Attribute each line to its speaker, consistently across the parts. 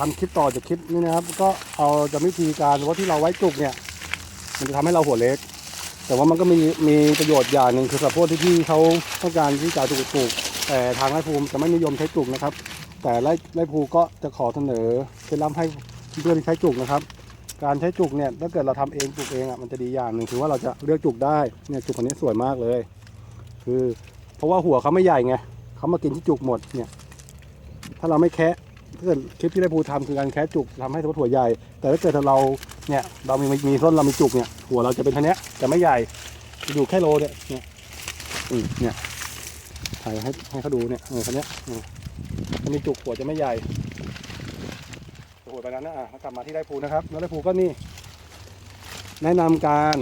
Speaker 1: ทำคลิปต่อจากคลิปนี้นะครับ ก็เอาจะวิธีการว่าที่เราไว้จุกเนี่ย มันจะทำให้เราหัวเล็ก แต่ว่ามันก็มีมีประโยชน์อย่างหนึ่งคือสำหรับพวกที่พี่เขาต้องการที่จะเอาจุกปลูกแต่ทางไร่ภูมิจะไม่นิยมใช้จุกนะครับ แต่ไร่ไร่ภูก็จะขอเสนอเคล็ดลับให้เพื่อนที่ใช้จุกนะครับ การใช้จุกเนี่ยถ้าเกิดเราทำเองปลูกเองอะมันจะดีอย่างหนึ่งคือว่าเราจะเลือกจุกได้เนี่ยจุกคนนี้สวยมากเลย คือ เพราะว่าหัวเขาไม่ใหญ่ไงเขามากินที่จุกหมดเนี่ย ถ้าเราไม่แคะ ถ้าเกิดคลิปที่ได้ภูทำคือการแคะจุกทำให้ตัวหัวใหญ่ แต่ถ้าเกิดเราเนี่ยเรามีมีต้นเรามีจุกเนี่ยหัวเราจะเป็นเท่านี้จะไม่ใหญ่จะอยู่แค่โลเนี่ยเนี่ยอืมเนี่ยถ่ายให้ให้เขาดูเนี่ยเออคันเนี้ยอืมถ้ามีจุกหัวจะไม่ใหญ่หัวไปนั้นนะอะแล้วกลับมาที่ได้ภูนะครับแล้วได้ภูก็นี่ แนะนำการ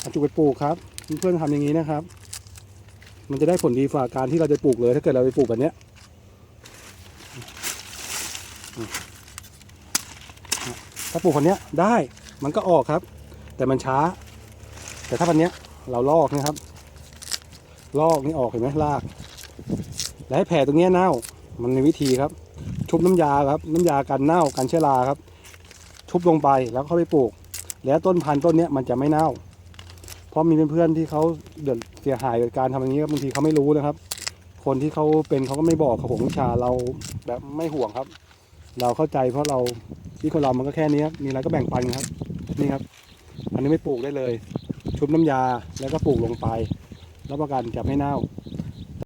Speaker 1: เอาจุกไปปลูกครับเพื่อนๆทำอย่างนี้นะครับ มันจะได้ผลดีฝ่าการที่เราจะปลูกเลย ถ้าเกิดเราไปปลูกแบบเนี้ย ถ้าปลูกคนเนี้ยได้มันก็ออกครับ แต่มันช้า แต่ถ้าพันเนี้ยเราลอกนะครับ ลอกนี่ออกเห็นไหมลาก แล้วให้แผลตรงเนี้ยเน่า มันมีวิธีครับ ชุบน้ำยาครับ น้ำยากันเน่ากันเชื้อราครับ ชุบลงไปแล้วเข้าไปปลูก แล้วต้นพันธุ์ต้นเนี้ยมันจะไม่เน่า เพราะมีเพื่อนๆที่เขาเดือดเสียหายกับการทำอย่างนี้ครับบางทีเขาไม่รู้นะครับ คนที่เขาเป็นเขาก็ไม่บอกครับผมวิชาเราแบบไม่ห่วงครับ เราเข้าใจเพราะเราที่คนเรามันก็แค่นี้ครับมีอะไรก็แบ่งปันครับ นี่ครับ อันนี้ไม่ปลูกได้เลย ชุบน้ำยาแล้วก็ปลูกลงไป รับประกันจะไม่เน่า